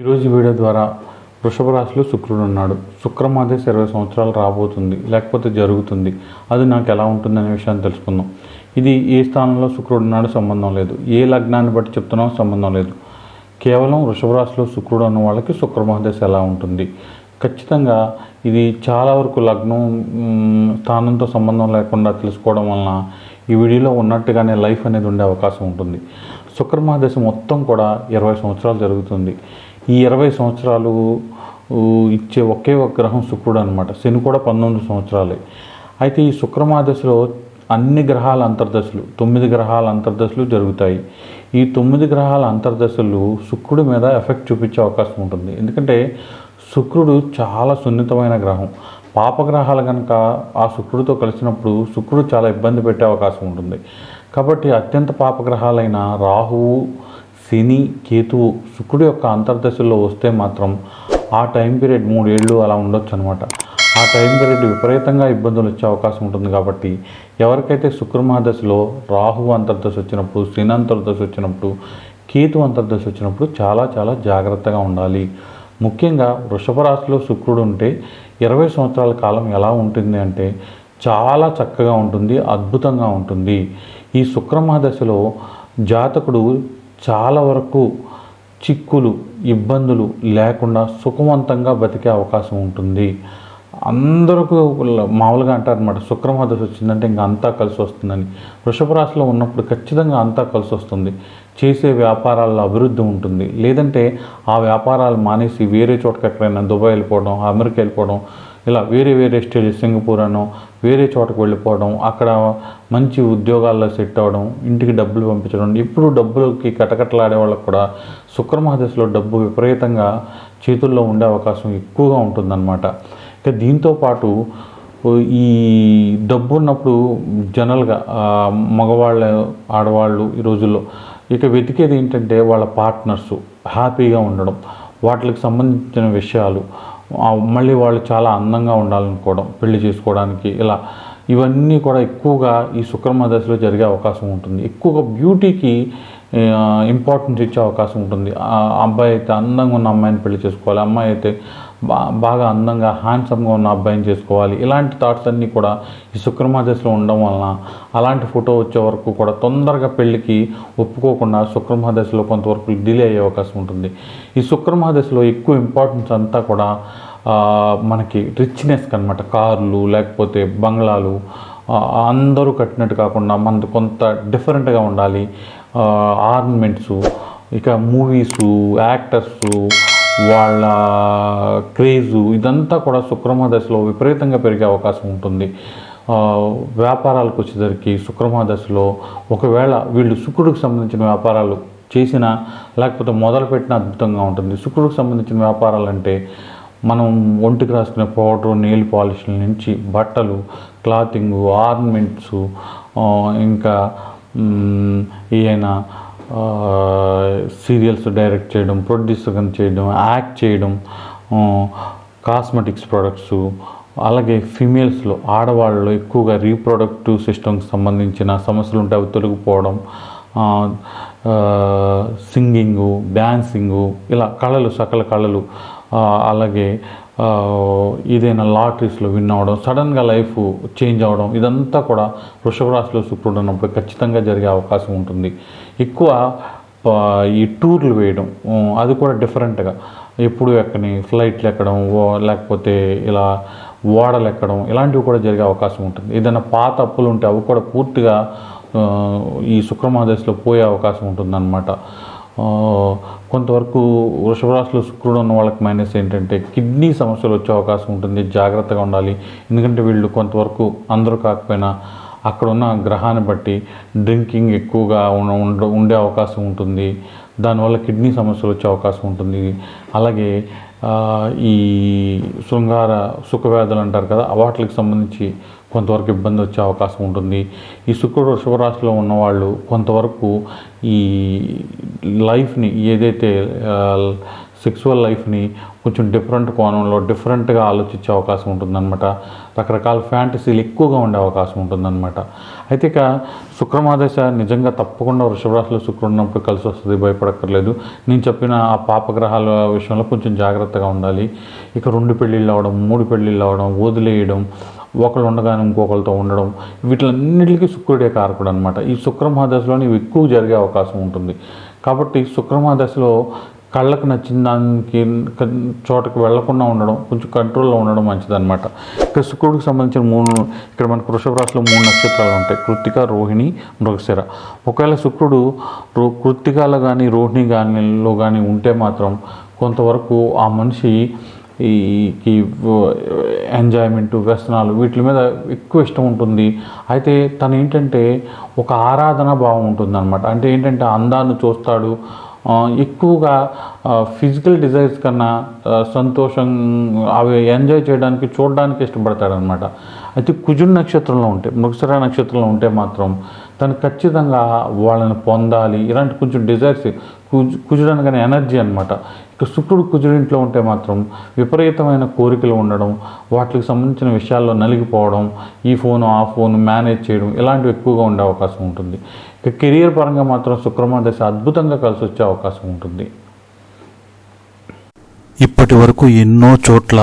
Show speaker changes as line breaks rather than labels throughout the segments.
ఈరోజు వీడియో ద్వారా వృషభ రాశిలో శుక్రుడు ఉన్నాడు. శుక్రమాదే ఇరవై సంవత్సరాలు రాబోతుంది లేకపోతే జరుగుతుంది. అది నాకు ఎలా ఉంటుంది అనే విషయాన్ని తెలుసుకుందాం. ఇది ఏ స్థానంలో శుక్రుడు ఉన్నాడో సంబంధం లేదు. ఏ లగ్నాన్ని బట్టి చెప్తున్నామో సంబంధం లేదు. కేవలం వృషభ రాశిలో శుక్రుడు ఉన్న వాళ్ళకి శుక్రమహాదశ ఎలా ఉంటుంది? ఖచ్చితంగా ఇది చాలా వరకు లగ్నం స్థానంతో సంబంధం లేకుండా తెలుసుకోవడం వలన ఈ వీడియోలో ఉన్నట్టుగానే లైఫ్ అనేది ఉండే అవకాశం ఉంటుంది. శుక్రమహాదశ మొత్తం కూడా ఇరవై సంవత్సరాలు జరుగుతుంది. ఈ ఇరవై సంవత్సరాలు ఇచ్చే ఒకే ఒక గ్రహం శుక్రుడు అనమాట శని కూడా పంతొమ్మిది సంవత్సరాలే. అయితే ఈ శుక్రమాదశలో అన్ని గ్రహాల అంతర్దశలు తొమ్మిది గ్రహాల అంతర్దశలు జరుగుతాయి. ఈ తొమ్మిది గ్రహాల అంతర్దశలు శుక్రుడి మీద ఎఫెక్ట్ చూపించే అవకాశం ఉంటుంది. ఎందుకంటే శుక్రుడు చాలా సున్నితమైన గ్రహం. పాపగ్రహాలు కనుక ఆ శుక్రుడితో కలిసినప్పుడు శుక్రుడు చాలా ఇబ్బంది పెట్టే అవకాశం ఉంటుంది. కాబట్టి అత్యంత పాపగ్రహాలైన రాహువు శని కేతువు శుక్రుడి యొక్క అంతర్దశల్లో వస్తే మాత్రం ఆ టైం పీరియడ్ మూడేళ్ళు అలా ఉండొచ్చు అనమాట ఆ టైం పీరియడ్ విపరీతంగా ఇబ్బందులు వచ్చే అవకాశం ఉంటుంది కాబట్టి ఎవరికైతే శుక్రమహాదశలో రాహు అంతర్దశ వచ్చినప్పుడు శని అంతర్దశ వచ్చినప్పుడు కేతు అంతర్దశ వచ్చినప్పుడు చాలా చాలా జాగ్రత్తగా ఉండాలి. ముఖ్యంగా వృషభ రాశిలో శుక్రుడు ఉంటే ఇరవై సంవత్సరాల కాలం ఎలా ఉంటుంది అంటే చాలా చక్కగా ఉంటుంది అద్భుతంగా ఉంటుంది. ఈ శుక్రమహాదశలో జాతకుడు చాలా వరకు చిక్కులు ఇబ్బందులు లేకుండా సుఖవంతంగా బతికే అవకాశం ఉంటుంది. అందరికీ మామూలుగా అంటారు అనమాట శుక్రమహాదశ వచ్చిందంటే ఇంకా అంతా కలిసి వస్తుందని. వృషభ రాశిలో ఉన్నప్పుడు ఖచ్చితంగా అంతా కలిసి వస్తుంది. చేసే వ్యాపారాల్లో అభివృద్ధి ఉంటుంది. లేదంటే ఆ వ్యాపారాలు మానేసి వేరే చోటకి ఎక్కడైనా దుబాయ్ వెళ్ళిపోవడం అమెరికా వెళ్ళిపోవడం ఇలా వేరే వేరే స్టేజ్ సింగపూర్ అనో వేరే చోటకు వెళ్ళిపోవడం అక్కడ మంచి ఉద్యోగాల్లో సెట్ అవ్వడం ఇంటికి డబ్బులు పంపించడం ఇప్పుడు డబ్బులకి కటకటలాడే వాళ్ళకు కూడా శుక్రమహాదశలో డబ్బు విపరీతంగా చేతుల్లో ఉండే అవకాశం ఎక్కువగా ఉంటుందన్నమాట. ఇక దీంతో పాటు ఈ డబ్బు ఉన్నప్పుడు జనరల్గా మగవాళ్ళు ఆడవాళ్ళు ఈ రోజుల్లో ఇక వెతికేది ఏంటంటే వాళ్ళ పార్ట్నర్స్ హ్యాపీగా ఉండడం వాటికి సంబంధించిన విషయాలు మళ్ళీ వాళ్ళు చాలా అందంగా ఉండాలనుకోవడం పెళ్ళి చేసుకోవడానికి ఇలా ఇవన్నీ కూడా ఎక్కువగా ఈ శుక్రమ దశలో జరిగే అవకాశం ఉంటుంది. ఎక్కువగా బ్యూటీకి ఇంపార్టెన్స్ ఇచ్చే అవకాశం ఉంటుంది. ఆ అబ్బాయి అయితే అందంగా ఉన్న అమ్మాయిని పెళ్ళి చేసుకోవాలి. అమ్మాయి అయితే బా బాగా అందంగా హ్యాండ్సమ్గా ఉన్న అబ్బాయిని చేసుకోవాలి. ఇలాంటి థాట్స్ అన్నీ కూడా ఈ శుక్రమహాదశలో ఉండడం వలన అలాంటి ఫోటో వచ్చే వరకు కూడా తొందరగా పెళ్ళికి ఒప్పుకోకుండా శుక్రమహాదశలో కొంతవరకు డిలే అయ్యే అవకాశం ఉంటుంది. ఈ శుక్రమహాదశలో ఎక్కువ ఇంపార్టెన్స్ అంతా కూడా మనకి రిచ్నెస్ అనమాట కార్లు లేకపోతే బంగ్లాలు అందరూ కట్టినట్టు కాకుండా మన కొంత డిఫరెంట్గా ఉండాలి. ఆర్నమెంట్స్ ఇక మూవీసు యాక్టర్సు వాళ్ళ క్రేజు ఇదంతా కూడా శుక్రమహాదశలో విపరీతంగా పెరిగే అవకాశం ఉంటుంది. వ్యాపారాలకు వచ్చేసరికి శుక్రమహాదశలో ఒకవేళ వీళ్ళు శుక్రుడికి సంబంధించిన వ్యాపారాలు చేసినా లేకపోతే మొదలుపెట్టిన అద్భుతంగా ఉంటుంది. శుక్రుడికి సంబంధించిన వ్యాపారాలు అంటే మనం ఒంటికి రాసుకునే పౌడర్ నెయిల్ పాలిష్ల నుంచి బట్టలు క్లాతింగ్ ఆర్నమెంట్స్ ఇంకా మ్, ఈయన సీరియల్స్ డైరెక్ట్ చేయడం ప్రొడ్యూసర్ చేయడం యాక్ట్ చేయడం కాస్మెటిక్స్ ప్రొడక్ట్స్ అలాగే ఫిమేల్స్లో ఆడవాళ్ళలో ఎక్కువగా రీప్రొడక్టివ్ సిస్టమ్కి సంబంధించిన సమస్యలు ఉంటే అవి తొలగిపోవడం సింగింగు డ్యాన్సింగు ఇలా కళలు సకల కళలు అలాగే ఏదైనా లాటరీస్లో విన్ అవ్వడం సడన్గా లైఫ్ చేంజ్ అవ్వడం ఇదంతా కూడా వృషభ రాశిలో శుక్రుడు ఉన్నప్పుడు ఖచ్చితంగా జరిగే అవకాశం ఉంటుంది. ఎక్కువ ఈ టూర్లు వేయడం. అది కూడా డిఫరెంట్గా. ఎప్పుడు ఎక్కని ఫ్లైట్లు ఎక్కడం ఓ- లేకపోతే ఇలా ఓడలు ఎక్కడం ఇలాంటివి కూడా జరిగే అవకాశం ఉంటుంది. ఏదైనా పాత అప్పులు ఉంటే అవి కూడా పూర్తిగా ఈ శుక్రమహాదశలో పోయే అవకాశం ఉంటుందన్నమాట. కొంతవరకు వృషభరాశిలో శుక్రుడు ఉన్న వాళ్ళకి మైనస్ ఏంటంటే కిడ్నీ సమస్యలు వచ్చే అవకాశం ఉంటుంది. జాగ్రత్తగా ఉండాలి. ఎందుకంటే వీళ్ళు కొంతవరకు అందరూ కాకపోయినా అక్కడ ఉన్న గ్రహాన్ని బట్టి డ్రింకింగ్ ఎక్కువగా ఉన్న- ఉండ- ఉండే అవకాశం ఉంటుంది. దానివల్ల కిడ్నీ సమస్యలు వచ్చే అవకాశం ఉంటుంది. అలాగే ఈ శృంగార సుఖవ్యాధులు అంటారు కదా వాటికి సంబంధించి కొంతవరకు ఇబ్బంది వచ్చే అవకాశం ఉంటుంది. ఈ శుక్రుడు వృషభ ఉన్నవాళ్ళు కొంతవరకు ఈ లైఫ్ని ఏదైతే సెక్సువల్ లైఫ్ని కొంచెం డిఫరెంట్ కోణంలో డిఫరెంట్గా ఆలోచించే అవకాశం ఉంటుందన్నమాట. రకరకాల ఫ్యాంటసీలు ఎక్కువగా ఉండే అవకాశం ఉంటుందన్నమాట. అయితే ఇక శుక్రమాదశ నిజంగా తప్పకుండా వృషభరాశిలో శుక్రుడు ఉన్నప్పుడు కలిసి వస్తుంది భయపడక్కర్లేదు. నేను చెప్పిన ఆ పాపగ్రహాల విషయంలో కొంచెం జాగ్రత్తగా ఉండాలి. ఇక రెండు పెళ్ళిళ్ళు అవడం మూడు పెళ్ళిళ్ళు అవడం వదిలేయడం ఒకళ్ళు ఉండగానే ఇంకొకరితో ఉండడం వీటిలన్నిటికీ శుక్రుడే కారకుడు అనమాట ఈ శుక్రమహాదశలోని ఇవి ఎక్కువ జరిగే అవకాశం ఉంటుంది. కాబట్టి శుక్రమహాదశలో కళ్ళకు నచ్చిన దానికి చోటకు చోటకి వెళ్ళకుండా ఉండడం కొంచెం కంట్రోల్లో ఉండడం మంచిదన్నమాట. ఇక్కడ శుక్రుడికి సంబంధించిన మూడు ఇక్కడ మనకు వృషభ రాశిలో మూడు నక్షత్రాలు ఉంటాయి. కృత్తిక రోహిణి మృగశిర. ఒకవేళ శుక్రుడు రో కృత్తికాలో కానీ రోహిణి కానీలో కానీ ఉంటే మాత్రం కొంతవరకు ఆ మనిషి ఈ ఎంజాయ్మెంట్ వ్యసనాలు వీటి మీద ఎక్కువ ఇష్టం ఉంటుంది. అయితే తను ఏంటంటే ఒక ఆరాధన భావం ఉంటుంది అనమాట అంటే ఏంటంటే అందాన్ని చూస్తాడు ఎక్కువగా ఫిజికల్ డిజైర్స్ కన్నా సంతోషం అవి ఎంజాయ్ చేయడానికి చూడడానికి ఇష్టపడతాడనమాట అయితే కుజుడు నక్షత్రంలో ఉంటే మృగసర నక్షత్రంలో ఉంటే మాత్రం తను ఖచ్చితంగా వాళ్ళని పొందాలి. ఇలాంటి కొంచెం డిజైర్స్ కుజు కుజుడు అనగానే ఎనర్జీ అనమాట ఇక శుక్రుడు కుజుడింట్లో ఉంటే మాత్రం విపరీతమైన కోరికలు ఉండడం వాటికి సంబంధించిన విషయాల్లో నలిగిపోవడం ఈ ఫోను ఆ ఫోను మేనేజ్ చేయడం ఇలాంటివి ఎక్కువగా ఉండే అవకాశం ఉంటుంది. ఇక కెరియర్ పరంగా మాత్రం శుక్రమ దశ అద్భుతంగా కలిసి వచ్చే అవకాశం ఉంటుంది.
ఇప్పటి వరకు ఎన్నో చోట్ల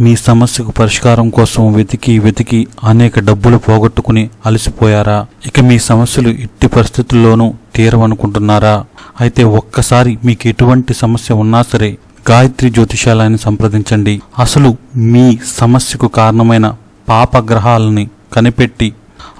మీ సమస్యకు పరిష్కారం కోసం వెతికి వెతికి అనేక డబ్బులు పోగొట్టుకుని అలసిపోయారా? ఇక మీ సమస్యలు ఎట్టి పరిస్థితుల్లోనూ తీరవనుకుంటున్నారా? అయితే ఒక్కసారి మీకు ఎటువంటి సమస్య ఉన్నా సరే గాయత్రి జ్యోతిషాలయాన్ని సంప్రదించండి. అసలు మీ సమస్యకు కారణమైన పాపగ్రహాలని కనిపెట్టి